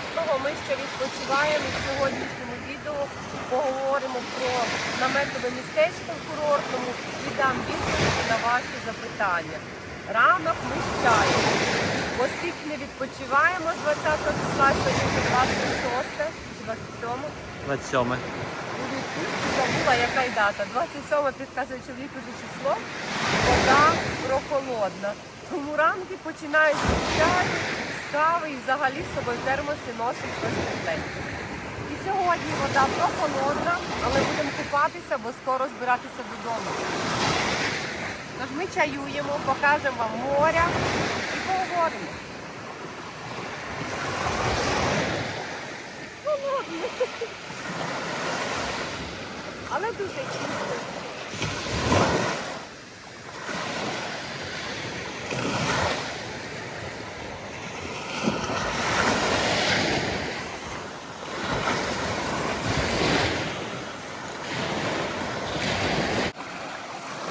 курортного ми ще відпочиваємо. В сьогоднішньому відео поговоримо про наметове містечко в курортному і дам відповіді на ваші запитання. Ранок ми з чаєм. Оскільки не відпочиваємо з 20 числа, сьогодні вже 26 чи 27. 27. У забула, яка й дата. 27 підказує чоловік уже число. Вода прохолодна. Тому ранки починають з чаю, з кави і взагалі з собою термоси носить щось тепленьке. І сьогодні вода прохолодна, але будемо купатися, бо скоро збиратися додому. Тож ми чаюємо, покажемо вам моря і поговоримо. Холодно. Але дуже чисто.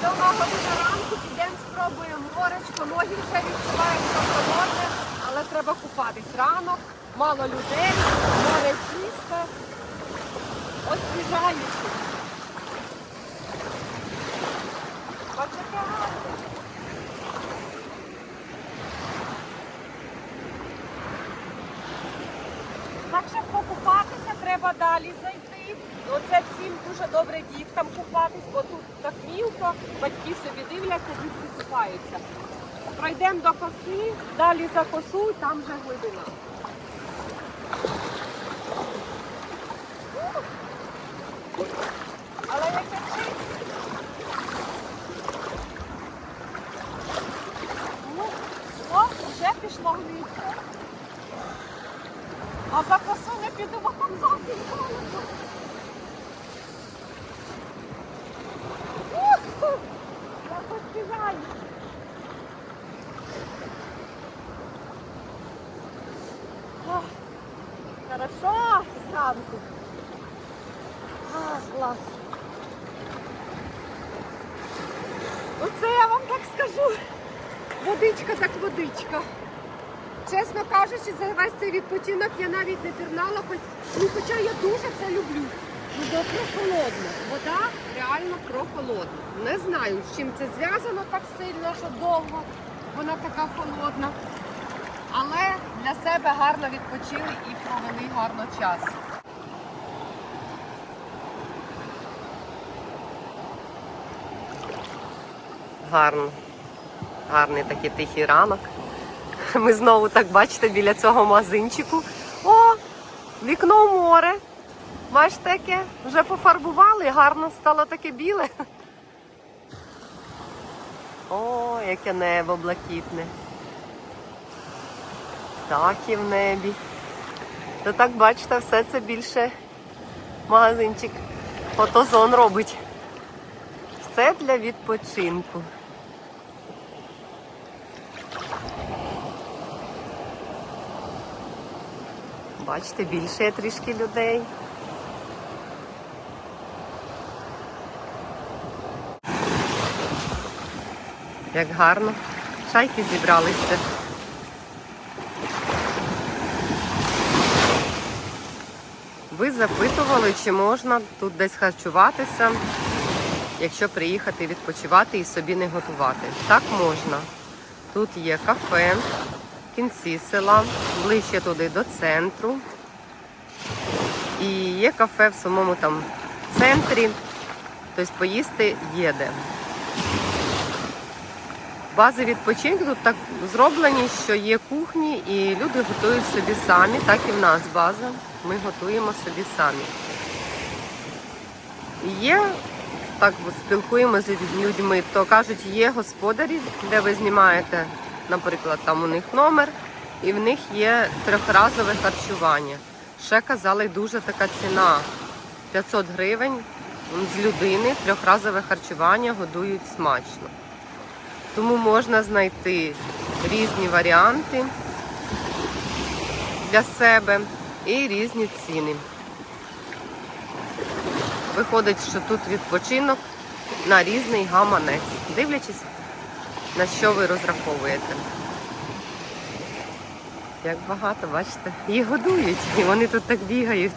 Сьома година ранку підемо спробуємо моречко. Ноги вже відчувають що холодне, але треба купатись. Ранок, мало людей, море чисте, освіжаюче. Бачите, гарно. Так, щоб покупатися, треба далі зайти. Оце всім дуже добре діткам купатись, бо тут так мілко, батьки собі дивляться, дітки купаються. Пройдемо до коси, далі за косу, і там вже глибина. Але яке чисте. Ну, о, вже пішло глибше. А за косу не піду, бо там зовсім холодно. Уху! Я поспіваю. Ох, Хорошо зранку. А, клас. Оце я вам так скажу. Водичка так водичка. Чесно кажучи, за весь цей відпочинок я навіть не пірнала, хоч, ну, хоча я дуже це люблю. Ну, бо прохолодно. Вода реально прохолодна. Не знаю, з чим це зв'язано так сильно, що довго вона така холодна. Але для себе гарно відпочили і провели гарно час. Гарно. Гарний такий тихий ранок. Ми знову так бачите біля цього магазинчику. О, вікно в море. Бачите, яке? Вже пофарбували, гарно стало таке біле. О, яке небо блакитне. І в небі. То так бачите, все це більше магазинчик. Фотозон робить. Все для відпочинку. Бачите, більше є трішки людей. Як гарно. Шайки зібралися. Ви запитували, чи можна тут десь харчуватися, якщо приїхати відпочивати і собі не готувати. Так можна. Тут є кафе, кінці села, ближче туди до центру. І є кафе в самому там центрі, тобто поїсти є де. Бази відпочинку тут так зроблені, що є кухні і люди готують собі самі, так і в нас база. Ми готуємо собі самі. Є, так спілкуємося з людьми, то кажуть, є господарі, де ви знімаєте, наприклад, там у них номер, і в них є трьохразове харчування. Ще казали, дуже така ціна 500 гривень з людини, трьохразове харчування годують смачно. Тому можна знайти різні варіанти для себе і різні ціни. Виходить, що тут відпочинок на різний гаманець, дивлячись, на що ви розраховуєте. Як багато, бачите? Їх годують, і вони тут так бігають.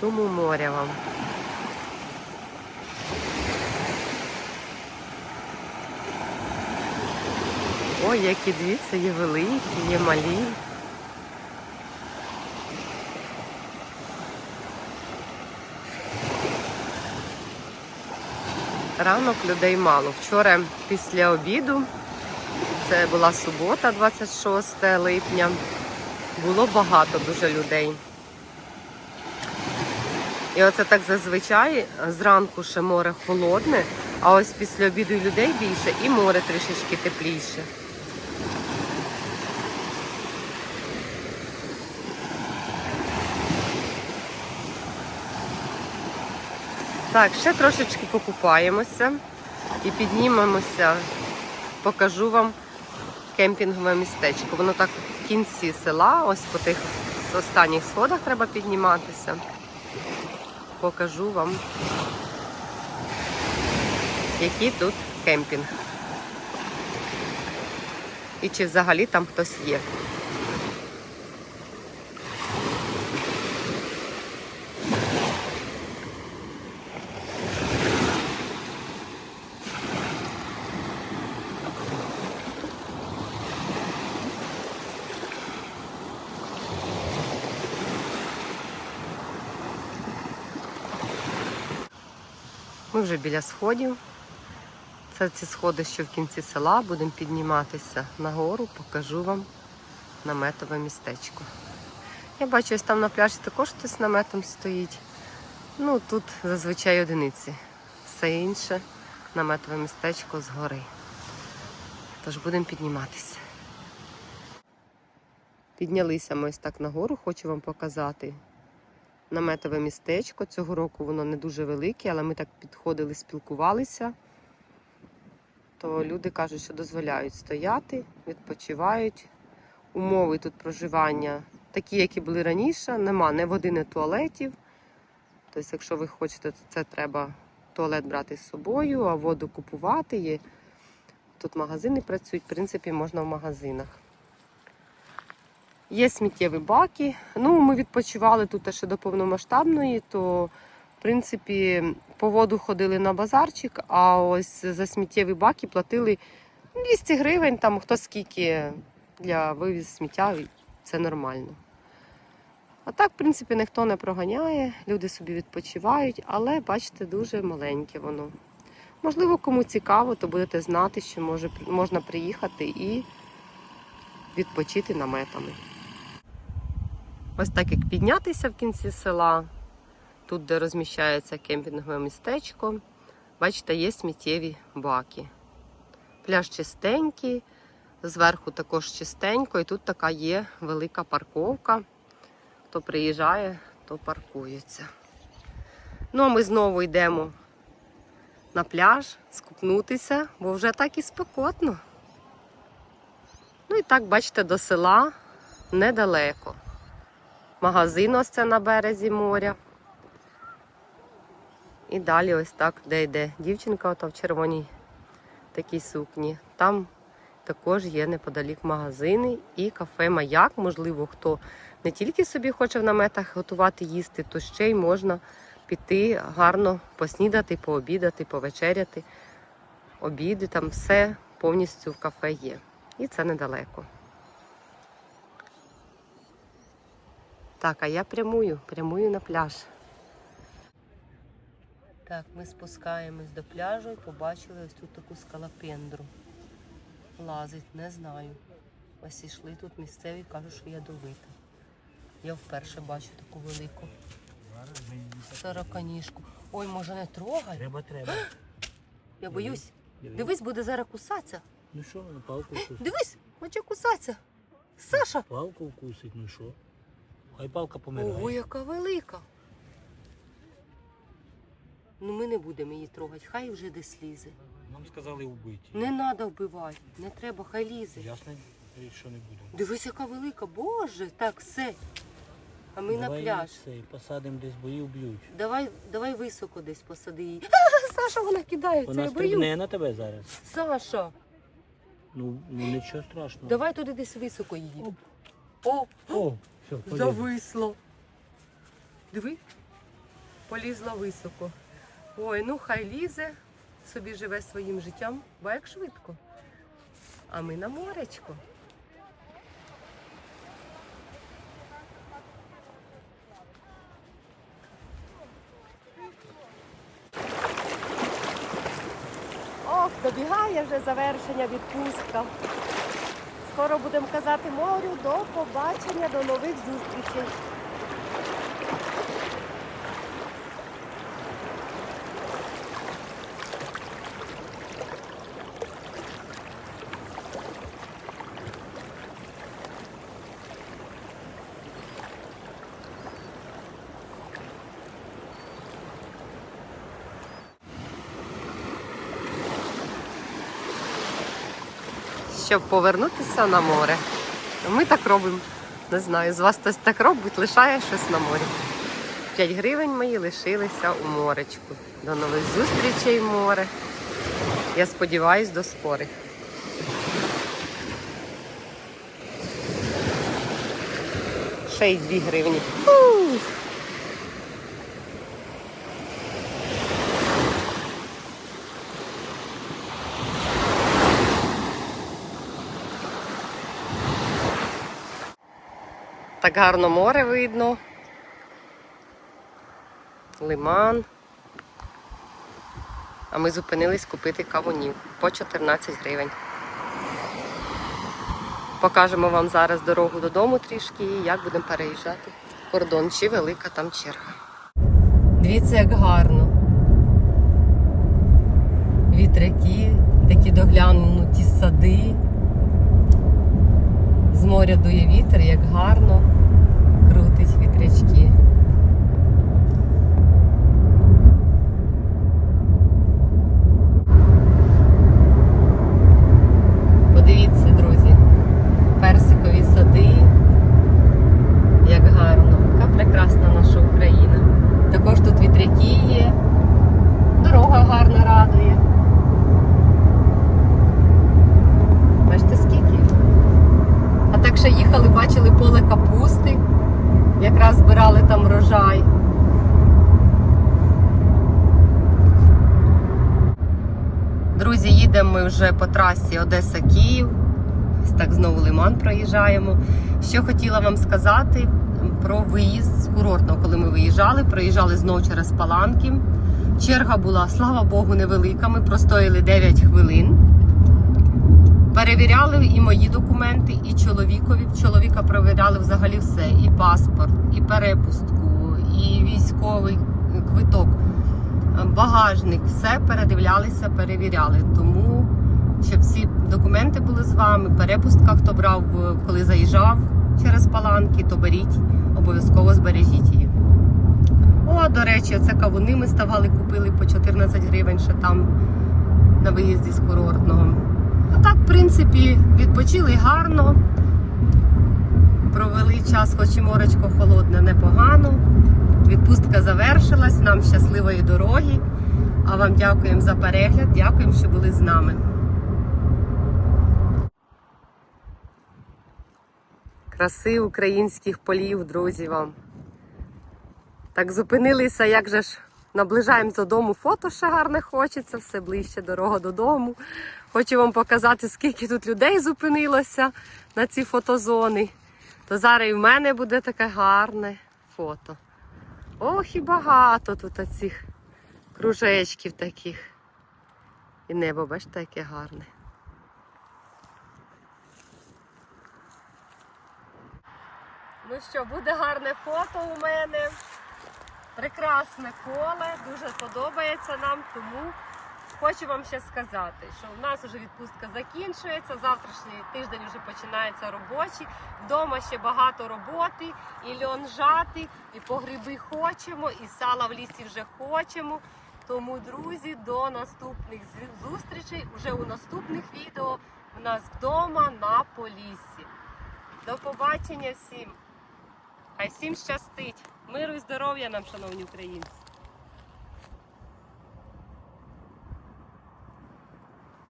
Шуму моря вам. Ой, які дивіться, є великі, є малі. Ранок людей мало. Вчора після обіду, це була субота, 26 липня, було багато дуже людей. І оце так зазвичай зранку ще море холодне, а ось після обіду людей більше, і море трішечки тепліше. Так, ще трошечки покупаємося і піднімемося. Покажу вам кемпінгове містечко. Воно так в кінці села, ось по тих останніх сходах треба підніматися. Покажу вам, який тут кемпінг. І чи взагалі там хтось є. Ми вже біля сходів. Це ці сходи, що в кінці села. Будемо підніматися нагору, покажу вам наметове містечко. Я бачу, ось там на пляжі також хтось наметом стоїть. Ну, тут зазвичай одиниці. Все інше наметове містечко згори. Тож будемо підніматися. Піднялися ми ось так нагору, хочу вам показати наметове містечко. Цього року воно не дуже велике, але ми так підходили, спілкувалися. То люди кажуть, що дозволяють стояти, відпочивають. Умови тут проживання такі, які були раніше. Нема ні води, ні туалетів. Тобто, якщо ви хочете, то це треба туалет брати з собою, а воду купувати. Тут магазини працюють, в принципі, можна в магазинах. Є сміттєві баки. Ну, ми відпочивали тут ще до повномасштабної, то в принципі по воду ходили на базарчик, а ось за сміттєві баки платили 200 гривень, там хто скільки для вивіз сміття, це нормально. А так, в принципі, ніхто не проганяє, люди собі відпочивають, але бачите, дуже маленьке воно. Можливо, кому цікаво, то будете знати, що може, можна приїхати і відпочити наметами. Ось так як піднятися в кінці села, тут, де розміщається кемпінгове містечко, бачите, є сміттєві баки. Пляж чистенький, зверху також чистенько, і тут така є велика парковка. Хто приїжджає, то паркується. Ну, а ми знову йдемо на пляж скупнутися, бо вже так і спекотно. Ну і так, бачите, до села недалеко. Магазин ось це на березі моря. І далі ось так, де йде дівчинка, ото в червоній такій сукні. Там також є неподалік магазини і кафе Маяк. Можливо, хто не тільки собі хоче в наметах готувати їсти, то ще й можна піти гарно поснідати, пообідати, повечеряти. Обіди, там все повністю в кафе є. І це недалеко. Так, а я прямую, прямую на пляж. Так, ми спускаємось до пляжу і побачили ось тут таку скалопендру. Лазить, не знаю. Ось ішли тут місцеві, кажуть, що ядовита. Я вперше бачу таку велику сороканіжку. Ой, може не трогай? Треба, треба. Я боюсь. Диви. Дивись, буде зараз кусатися. Ну що, на палку вкусить? Дивись, хоче кусатися. Саша! Палку вкусить, ну що? Хай палка помирає. Ого, яка велика. Ну ми не будемо її трогати, хай вже десь лізе. Нам сказали вбити. Не треба вбивати, не треба, хай лізе. Ясно, що не будемо. Дивись, яка велика, боже, так, все. А ми Давай на пляж. Цей, посадимо десь бої вб'ють. Давай, давай високо десь посади її. Саша, вона кидається, Вона я боюсь. стрибне на тебе зараз. Саша, Ну, ну нічого страшного. давай туди десь високо її. О, О, все, зависло. Диви, полізла високо. Ой, ну хай лізе, собі живе своїм життям, бо як швидко. А ми на моречко. Ох, добігає вже завершення відпустка. Скоро будемо казати морю до побачення, до нових зустрічей. Щоб повернутися на море. Ми так робимо. Не знаю, з вас хтось так робить, лишає щось на морі. 5 гривень мої лишилися у моречку. До нових зустрічей, море. Я сподіваюсь, до скорих. Ще й 2 гривні. Так гарно море видно. Лиман. А ми зупинились купити кавунів по 14 гривень. Покажемо вам зараз дорогу додому трішки і як будемо переїжджати. Кордон чи велика там черга. Дивіться, як гарно. Вітряки, такі доглянуті сади. З моря дує вітер, як гарно крутить вітрячки. Подивіться, друзі, персикові сади, як гарно, яка прекрасна наша Україна. Також тут вітряки є, дорога гарно радує. Бачите, скільки? А так ще їхали, бачили поле капусти. Якраз збирали там врожай. Друзі, їдемо ми вже по трасі Одеса-Київ. Так знову лиман проїжджаємо. Що хотіла вам сказати про виїзд з курортного, коли ми виїжджали, проїжджали знову через Паланки. Черга була, слава Богу, невелика. Ми простояли 9 хвилин. Перевіряли і мої документи, і чоловікові. Чоловіка перевіряли взагалі все: і паспорт, і перепустку, і військовий багажник. Все передивлялися, перевіряли. Тому щоб всі документи були з вами. Перепустка, хто брав, е, коли заїжджав через паланки, то беріть, обов'язково збережіть її. О, до речі, це кавуни ми ставали, купили по 14 гривень, ще там на виїзді з курортного. А так, в принципі, відпочили гарно. Провели час, хоч і моречко холодне, непогано. Відпустка завершилась. Нам щасливої дороги. А вам дякуємо за перегляд. Дякуємо, що були з нами. Краси українських полів, друзі, вам. Так зупинилися, як же ж наближаємося додому. Фото ще гарне хочеться, все ближче дорога додому. Хочу вам показати, скільки тут людей зупинилося на ці фотозони. То зараз і в мене буде таке гарне фото. Ох, і багато тут оцих кружечків таких. І небо, бачите, яке гарне. Ну що, буде гарне фото у мене. Прекрасне поле, дуже подобається нам, тому хочу вам ще сказати, що в нас вже відпустка закінчується. Завтрашній тиждень вже починається робочий. Вдома ще багато роботи, і льон жати, і по гриби хочемо, і сала в лісі вже хочемо. Тому, друзі, до наступних зустрічей уже у наступних відео в нас вдома на Поліссі. До побачення всім! Хай всім щастить. Миру і здоров'я нам, шановні українці.